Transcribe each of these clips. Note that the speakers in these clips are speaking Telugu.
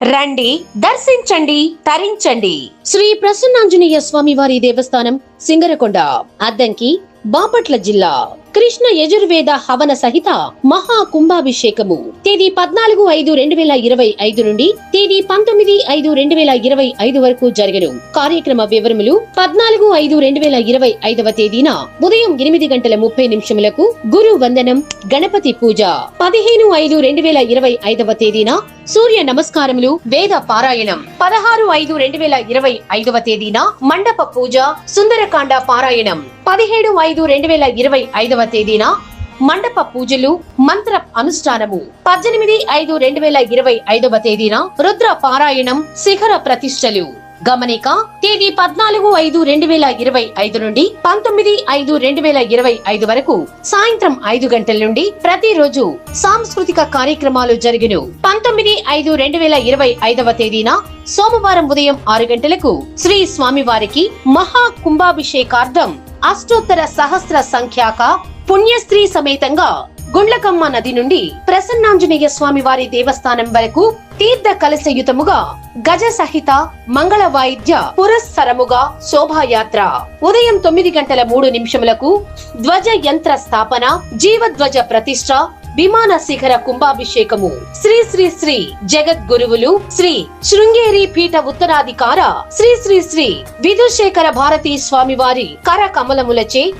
రండి దర్శించండి తరించండి. శ్రీ ప్రసన్నాంజనేయ స్వామి వారి దేవస్థానం సింగరకొండ అద్దంకి బాపట్ల జిల్లా. కృష్ణ యజుర్వేద హవన సహిత మహా కుంభాభిషేకము తేదీ పద్నాలుగు ఐదు రెండు వేల ఇరవై ఐదు నుండి తేదీ పంతొమ్మిది ఐదు రెండు వేల ఇరవై ఐదు వరకు జరగను. కార్యక్రమ వివరములు పద్నాలుగు ఐదు రెండు వేల ఇరవై ఐదవ తేదీన ఉదయం ఎనిమిది గంటల ముప్పై నిమిషములకు గురు వందనం గణపతి పూజ. పదిహేను ఐదు రెండు వేల ఇరవై ఐదవ తేదీన సూర్య నమస్కారములు వేద పారాయణం. పదహారు ఐదు రెండు వేల ఇరవై ఐదవ తేదీన మండప పూజ సుందరకాండ పారాయణం. పదిహేడు ఐదు రెండు వేల ఇరవై ఐదవ తేదీన మండప పూజలు మంత్ర అనుష్ఠానము పద్దెనిమిది ఐదు రెండు వేల ఇరవై ఐదవ తేదీన రుద్ర పారాయణం శిఖర ప్రతిష్టలు. గమనిక తేదీ పద్నాలుగు ఐదు రెండు వేల ఇరవై ఐదు నుండి పంతొమ్మిది ఐదు రెండు వేల ఇరవై ఐదు వరకు సాయంత్రం ఐదు గంటల నుండి ప్రతిరోజు సాంస్కృతిక కార్యక్రమాలు జరిగిన. పంతొమ్మిది ఐదు రెండు వేల ఇరవై ఐదవ తేదీన సోమవారం ఉదయం ఆరు గంటలకు శ్రీ స్వామివారికి మహా కుంభాభిషేకార్థం అష్టోత్తర సహస్ర సంఖ్యాక పుణ్యస్త్రీ సమేతంగా గుండ్లకమ్మ నది నుండి ప్రసన్నాంజనేయ స్వామి వారి దేవస్థానం వరకు తీర్థ కలశయుతముగా గజ సహిత మంగళ వాయిద్య పురస్సరముగా శోభాయాత్ర. ఉదయం తొమ్మిది గంటల మూడు నిమిషములకు ధ్వజ యంత్ర స్థాపన జీవధ్వజ ప్రతిష్ట విమాన శిఖర కుంభాభిషేకము. శ్రీ శ్రీ శ్రీ జగద్గురువులు శ్రీ శృంగేరి పీఠ ఉత్తరాధికార శ్రీ శ్రీ శ్రీ విధుశేఖర భారతీ స్వామివారి కర కమలములచే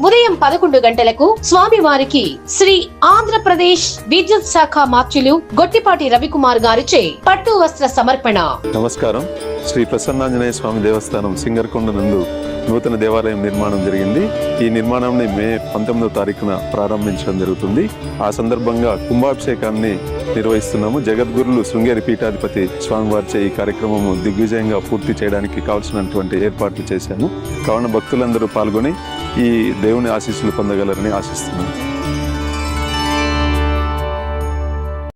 ఉదయం పదకొండు గంటలకు స్వామివారికి శ్రీ ఆంధ్రప్రదేశ్ విద్యుత్ శాఖ మార్చులు గొట్టిపాటి రవికుమార్ గారిచే పట్టు వస్త్ర సమర్పణ. నమస్కారం. శ్రీ ప్రసన్నాంజనేయ స్వామి దేవస్థానం సింగర్కొండ నందు నూతన దేవాలయం నిర్మాణం జరిగింది. ఈ నిర్మాణాన్ని మే పంతొమ్మిదవ తారీఖున ప్రారంభించడం జరుగుతుంది. ఆ సందర్భంగా కుంభాభిషేకాన్ని నిర్వహిస్తున్నాము. జగద్గురులు శృంగేరి పీఠాధిపతి స్వామివారిచే ఈ కార్యక్రమము దిగ్విజయంగా పూర్తి చేయడానికి కావలసినటువంటి ఏర్పాట్లు చేశాము. కావున భక్తులందరూ పాల్గొని ఈ దేవుని ఆశీస్సులు పొందగలరని ఆశిస్తున్నాను